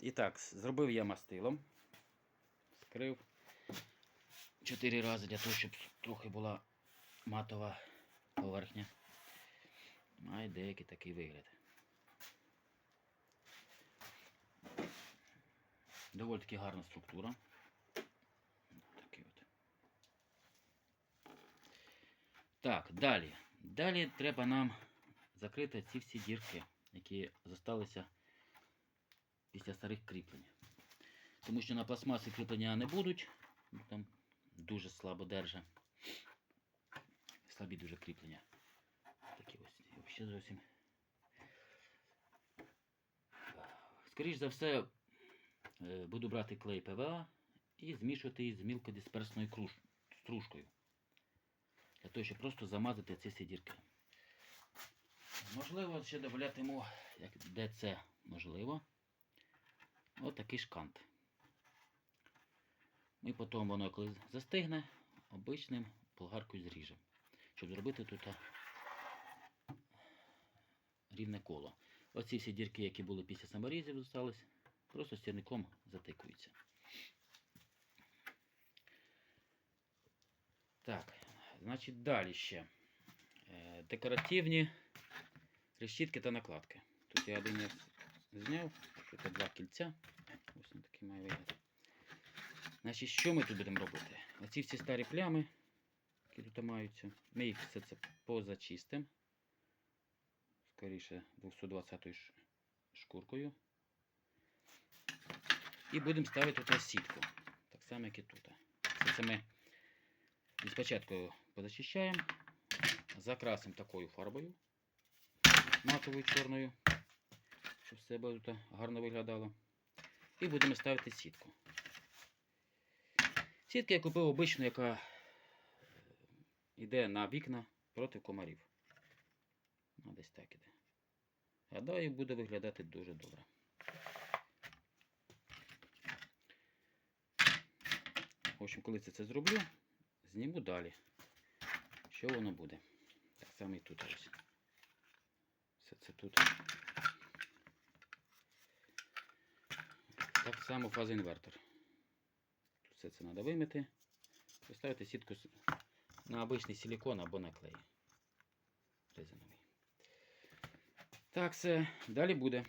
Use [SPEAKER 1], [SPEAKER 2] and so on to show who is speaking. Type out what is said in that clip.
[SPEAKER 1] І так, зробив я мастилом. Скрив чотири рази для того, щоб трохи була матова поверхня. Має деякий такий вигляд. Доволі таки гарна структура. Такий от. Так, далі. Далі треба нам закрити ці всі дірки, які залишилися після старих кріплень. Тому що на пластмасі кріплення не будуть. Там дуже слабо держа. Слабі дуже кріплення. Такі ось. Взагалі зовсім. Скоріш за все, е, буду брати клей ПВА і змішувати її з мілкодисперсною стружкою. Для того, щоб просто замазати ці всі дірки. Можливо, ще додатиму, як це можливо. Ось такий шкант. І потім воно, коли застигне, обичним болгаркою зріжемо. Щоб зробити тут рівне коло. Оці всі дірки, які були після саморізів, залишились, просто стірником затикуються. Так, значить далі ще. Е, Декоративні решітки та накладки. Тут я один зняв, тут два кільця. Ось він такий має вигляд. Значить, що ми тут будемо робити? Оці всі старі плями, які тут маються, ми їх все це позачистимо. Скоріше 220 ш- шкуркою. І будемо ставити тут сітку. Так само, як і тут. Все це ми спочатку позачищаємо, закрасимо такою фарбою матовою чорною, щоб все тут гарно виглядало. І будемо ставити сітку. Сітка я купив обичну, яка е, йде на вікна проти комарів. Ну, десь так іде. Гадаю, буде виглядати дуже добре. В общем, коли це, це зроблю, зніму далі. Що воно буде. Так само і тут ось. Все це тут. Так само фазоінвертор. Все це треба вимити. Поставити сітку на обичний силикон або на клей. Резиновий. Так, все, далі буде.